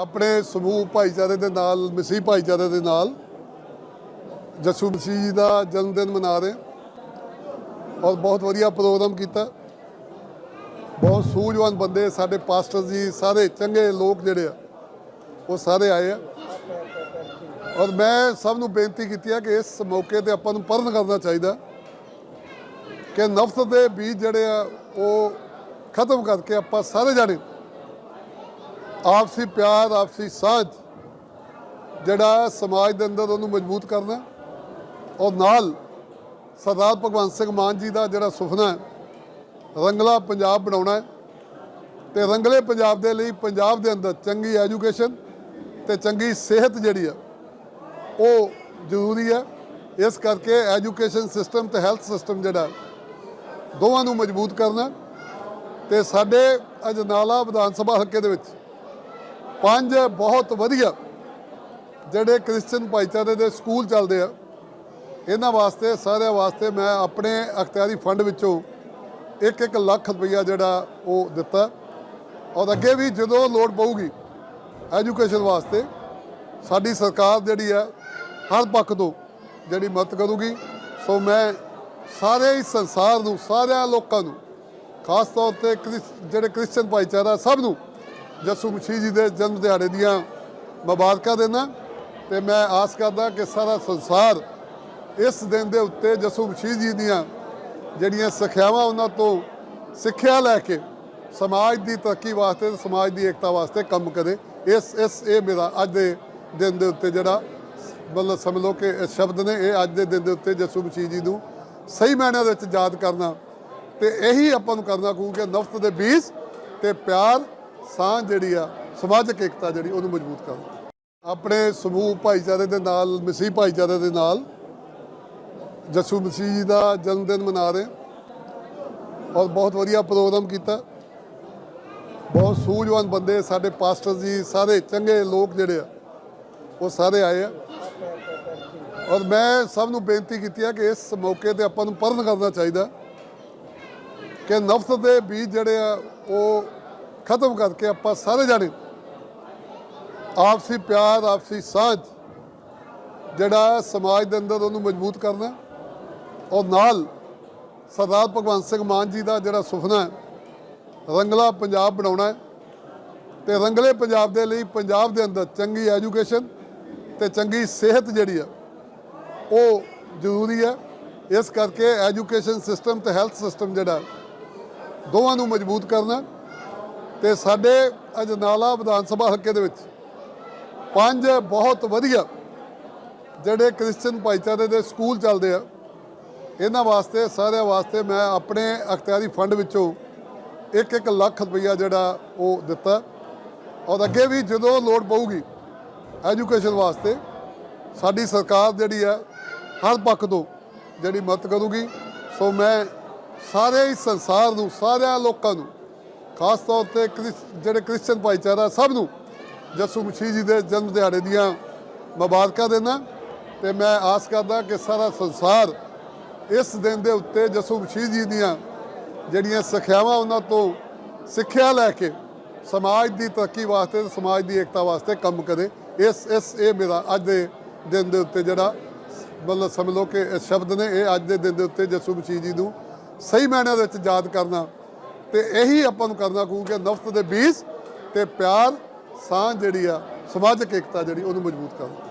ਆਪਣੇ ਸਮੂਹ ਭਾਈਚਾਰੇ ਦੇ ਨਾਲ ਮਸੀਹ ਭਾਈਚਾਰੇ ਦੇ ਨਾਲ ਜਸੂ ਮਸੀਹ ਜੀ ਦਾ ਜਨਮ ਦਿਨ ਮਨਾ ਰਹੇ ਔਰ ਬਹੁਤ ਵਧੀਆ ਪ੍ਰੋਗਰਾਮ ਕੀਤਾ। ਬਹੁਤ ਸੂਝਵਾਨ ਬੰਦੇ ਸਾਡੇ ਪਾਸਟਰ ਜੀ, ਸਾਰੇ ਚੰਗੇ ਲੋਕ ਜਿਹੜੇ ਆ, ਉਹ ਸਾਰੇ ਆਏ ਆ। ਔਰ ਮੈਂ ਸਭ ਨੂੰ ਬੇਨਤੀ ਕੀਤੀ ਹੈ ਕਿ ਇਸ ਮੌਕੇ ਤੇ ਆਪਾਂ ਨੂੰ ਪਰਨ ਕਰਨਾ ਚਾਹੀਦਾ ਕਿ ਨਫ਼ਰਤ ਦੇ ਬੀਜ ਜਿਹੜੇ ਆ, ਉਹ ਖਤਮ ਕਰਕੇ ਆਪਾਂ ਸਾਰੇ ਜਾਣੇ ਆਪਸੀ ਪਿਆਰ, ਆਪਸੀ ਸਾਂਝ ਜਿਹੜਾ ਸਮਾਜ ਦੇ ਅੰਦਰ ਉਹਨੂੰ ਮਜ਼ਬੂਤ ਕਰਨਾ ਔਰ ਨਾਲ ਸਰਦਾਰ ਭਗਵੰਤ ਸਿੰਘ ਮਾਨ ਜੀ ਦਾ ਜਿਹੜਾ ਸੁਪਨਾ ਹੈ, ਰੰਗਲਾ ਪੰਜਾਬ ਬਣਾਉਣਾ ਹੈ ਤੇ ਰੰਗਲੇ ਪੰਜਾਬ ਦੇ ਲਈ ਪੰਜਾਬ ਦੇ ਅੰਦਰ ਚੰਗੀ ਐਜੂਕੇਸ਼ਨ ਤੇ ਚੰਗੀ ਸਿਹਤ ਜਿਹੜੀ ਆ ਉਹ ਜ਼ਰੂਰੀ ਹੈ। ਇਸ ਕਰਕੇ ਐਜੂਕੇਸ਼ਨ ਸਿਸਟਮ ਤੇ ਹੈਲਥ ਸਿਸਟਮ ਜਿਹੜਾ ਦੋਵਾਂ ਨੂੰ ਮਜ਼ਬੂਤ ਕਰਨਾ ਤੇ ਸਾਡੇ ਅਜਨਾਲਾ ਵਿਧਾਨ ਸਭਾ ਹਲਕੇ ਦੇ ਵਿੱਚ ਪੰਜ ਬਹੁਤ ਵਧੀਆ। ਜਿਹੜੇ ਕ੍ਰਿਸਚੀਅਨ ਭਾਈਚਾਰੇ ਦੇ ਸਕੂਲ ਚੱਲਦੇ ਆ, ਇਹਨਾਂ ਵਾਸਤੇ, ਸਾਰਿਆਂ ਵਾਸਤੇ ਮੈਂ ਆਪਣੇ ਅਖਤਿਆਰੀ ਫੰਡ ਵਿੱਚੋਂ 1-1 ਲੱਖ ਰੁਪਈਆ ਜਿਹੜਾ ਉਹ ਦਿੱਤਾ। ਔਰ ਅੱਗੇ ਵੀ ਜਦੋਂ ਲੋੜ ਪਊਗੀ, ਐਜੂਕੇਸ਼ਨ ਵਾਸਤੇ ਸਾਡੀ ਸਰਕਾਰ ਜਿਹੜੀ ਹੈ ਹਰ ਪੱਖ ਤੋਂ ਜਿਹੜੀ ਮਦਦ ਕਰੂਗੀ। ਸੋ ਮੈਂ ਸਾਰੇ ਹੀ ਸੰਸਾਰ ਨੂੰ, ਸਾਰਿਆਂ ਲੋਕਾਂ ਨੂੰ, ਖਾਸ ਤੌਰ ਤੇ ਕ੍ਰਿਸ- ਜਿਹੜੇ ਕ੍ਰਿਸਚੀਅਨ ਭਾਈਚਾਰਾ ਸਭ ਨੂੰ ਜੱਸੂ ਮਸੀਹ ਜੀ ਦੇ ਜਨਮ ਦਿਹਾੜੇ ਦੀਆਂ ਮੁਬਾਰਕਾਂ ਦੇਣਾ ਤੇ ਮੈਂ ਆਸ ਕਰਦਾ ਕਿ ਸਾਰਾ ਸੰਸਾਰ ਇਸ ਦਿਨ ਦੇ ਉੱਤੇ ਜੱਸੂ ਮਸੀਹ ਜੀ ਦੀਆਂ ਜਿਹੜੀਆਂ ਸਿੱਖਿਆਵਾਂ ਉਹਨਾਂ ਤੋਂ ਸਿੱਖਿਆ ਲੈ ਕੇ ਸਮਾਜ ਦੀ ਤਰੱਕੀ ਵਾਸਤੇ ਸਮਾਜ ਦੀ ਏਕਤਾ ਵਾਸਤੇ ਕੰਮ ਕਰੇ, ਇਸ ਇਸ ਇਹ ਮੇਰਾ ਅੱਜ ਦੇ ਦਿਨ ਦੇ ਉੱਤੇ ਜਿਹੜਾ ਮਤਲਬ ਸਮਝ ਲਓ ਕਿ ਸ਼ਬਦ ਨੇ, ਇਹ ਅੱਜ ਦੇ ਦਿਨ ਦੇ ਉੱਤੇ ਜੱਸੂ ਮਸੀਹ ਜੀ ਨੂੰ ਸਹੀ ਮਾਇਨਿਆਂ ਵਿੱਚ ਯਾਦ ਕਰਨਾ ਤੇ ਇਹੀ ਆਪਾਂ ਨੂੰ ਕਰਨਾ ਕਹੂ ਕਿ ਨਫ਼ਰਤ ਦੇ ਬੀਜ ਤੇ ਪਿਆਰ ਸਾਂਝ ਜਿਹੜੀ ਆ, ਸਮਾਜਿਕ ਏਕਤਾ ਜਿਹੜੀ ਉਹਨੂੰ ਮਜ਼ਬੂਤ ਕਰ ਆਪਣੇ ਸਮੂਹ ਭਾਈਚਾਰੇ ਦੇ ਨਾਲ, ਮਸੀਹ ਭਾਈਚਾਰੇ ਦੇ ਨਾਲ ਜਸੂ ਮਸੀਹ ਜੀ ਦਾ ਜਨਮ ਦਿਨ ਮਨਾ ਰਹੇ ਔਰ ਬਹੁਤ ਵਧੀਆ ਪ੍ਰੋਗਰਾਮ ਕੀਤਾ। ਬਹੁਤ ਸੂਝਵਾਨ ਬੰਦੇ ਸਾਡੇ ਪਾਸਟਰ ਜੀ, ਸਾਰੇ ਚੰਗੇ ਲੋਕ ਜਿਹੜੇ ਆ, ਉਹ ਸਾਰੇ ਆਏ ਆ। ਔਰ ਮੈਂ ਸਭ ਨੂੰ ਬੇਨਤੀ ਕੀਤੀ ਹੈ ਕਿ ਇਸ ਮੌਕੇ ਤੇ ਆਪਾਂ ਨੂੰ ਪਰਨ ਕਰਨਾ ਚਾਹੀਦਾ। ਕਿ ਨਫ਼ਰਤ ਦੇ ਬੀਜ ਜਿਹੜੇ ਆ, ਉਹ ਖਤਮ ਕਰਕੇ ਆਪਾਂ ਸਾਰੇ ਜਾਣੇ ਆਪਸੀ ਪਿਆਰ, ਆਪਸੀ ਸਾਂਝ ਜਿਹੜਾ ਸਮਾਜ ਦੇ ਅੰਦਰ ਉਹਨੂੰ ਮਜ਼ਬੂਤ ਕਰਨਾ ਔਰ ਨਾਲ ਸਰਦਾਰ ਭਗਵੰਤ ਸਿੰਘ ਮਾਨ ਜੀ ਦਾ ਜਿਹੜਾ ਸੁਪਨਾ ਹੈ, ਰੰਗਲਾ ਪੰਜਾਬ ਬਣਾਉਣਾ ਹੈ ਤੇ ਰੰਗਲੇ ਪੰਜਾਬ ਦੇ ਲਈ ਪੰਜਾਬ ਦੇ ਅੰਦਰ ਚੰਗੀ ਐਜੂਕੇਸ਼ਨ ਤੇ ਚੰਗੀ ਸਿਹਤ ਜਿਹੜੀ ਆ ਉਹ ਜ਼ਰੂਰੀ ਹੈ। ਇਸ ਕਰਕੇ ਐਜੂਕੇਸ਼ਨ ਸਿਸਟਮ ਤੇ ਹੈਲਥ ਸਿਸਟਮ ਜਿਹੜਾ ਦੋਵਾਂ ਨੂੰ ਮਜ਼ਬੂਤ ਕਰਨਾ ਤੇ ਸਾਡੇ ਅਜਨਾਲਾ ਵਿਧਾਨ ਸਭਾ ਹਲਕੇ ਦੇ ਵਿੱਚ ਪੰਜ ਬਹੁਤ ਵਧੀਆ ਜਿਹੜੇ ਕ੍ਰਿਸਚੀਅਨ ਭਾਈਚਾਰੇ ਦੇ ਸਕੂਲ ਚੱਲਦੇ ਆ, ਇਹਨਾਂ ਵਾਸਤੇ, ਸਾਰਿਆਂ ਵਾਸਤੇ ਮੈਂ ਆਪਣੇ ਅਖਤਿਆਰੀ ਫੰਡ ਵਿੱਚੋਂ 1-1 ਲੱਖ ਰੁਪਈਆ ਜਿਹੜਾ ਉਹ ਦਿੱਤਾ। ਔਰ ਅੱਗੇ ਵੀ ਜਦੋਂ ਲੋੜ ਪਊਗੀ ਐਜੂਕੇਸ਼ਨ ਵਾਸਤੇ, ਸਾਡੀ ਸਰਕਾਰ ਜਿਹੜੀ ਹੈ ਹਰ ਪੱਖ ਤੋਂ ਜਿਹੜੀ ਮਦਦ ਕਰੂਗੀ। ਸੋ ਮੈਂ ਸਾਰੇ ਹੀ ਸੰਸਾਰ ਨੂੰ, ਸਾਰਿਆਂ ਲੋਕਾਂ ਨੂੰ ਖਾਸ ਤੌਰ ਤੇ ਕ੍ਰਿਸ- ਜਿਹੜੇ ਕ੍ਰਿਸਚੀਅਨ ਭਾਈਚਾਰਾ ਸਭ ਨੂੰ ਯਿਸੂ ਮਸੀਹ ਜੀ ਦੇ ਜਨਮ ਦਿਹਾੜੇ ਦੀਆਂ ਮੁਬਾਰਕਾਂ ਦੇਣਾ ਤੇ ਮੈਂ ਆਸ ਕਰਦਾ ਕਿ ਸਾਰਾ ਸੰਸਾਰ ਇਸ ਦਿਨ ਦੇ ਉੱਤੇ ਯਿਸੂ ਮਸੀਹ ਜੀ ਦੀਆਂ ਜਿਹੜੀਆਂ ਸਿੱਖਿਆਵਾਂ ਉਹਨਾਂ ਤੋਂ ਸਿੱਖਿਆ ਲੈ ਕੇ ਸਮਾਜ ਦੀ ਤਰੱਕੀ ਵਾਸਤੇ ਤੇ ਸਮਾਜ ਦੀ ਏਕਤਾ ਵਾਸਤੇ ਕੰਮ ਕਰੇ, ਇਸ ਇਸ, ਇਹ ਮੇਰਾ ਅੱਜ ਦੇ ਦਿਨ ਦੇ ਉੱਤੇ ਜਿਹੜਾ ਮਤਲਬ ਸਮਝ ਲਓ ਕਿ ਇਹ ਸ਼ਬਦ ਨੇ, ਇਹ ਅੱਜ ਦੇ ਦਿਨ ਦੇ ਉੱਤੇ ਯਿਸੂ ਮਸੀਹ ਜੀ ਨੂੰ ਸਹੀ ਮਾਇਨਿਆਂ ਵਿੱਚ ਯਾਦ ਕਰਨਾ ਤੇ ਇਹੀ ਆਪਾਂ ਨੂੰ ਕਰਨਾ ਕਹੂ ਕਿ ਨਫ਼ਰਤ ਦੇ ਬੀਜ ਤੇ ਪਿਆਰ ਸਾਂਝ ਜਿਹੜੀ ਆ ਸਮਾਜਿਕ ਏਕਤਾ ਜਿਹੜੀ ਉਹਨੂੰ ਮਜ਼ਬੂਤ ਕਰਨਾ।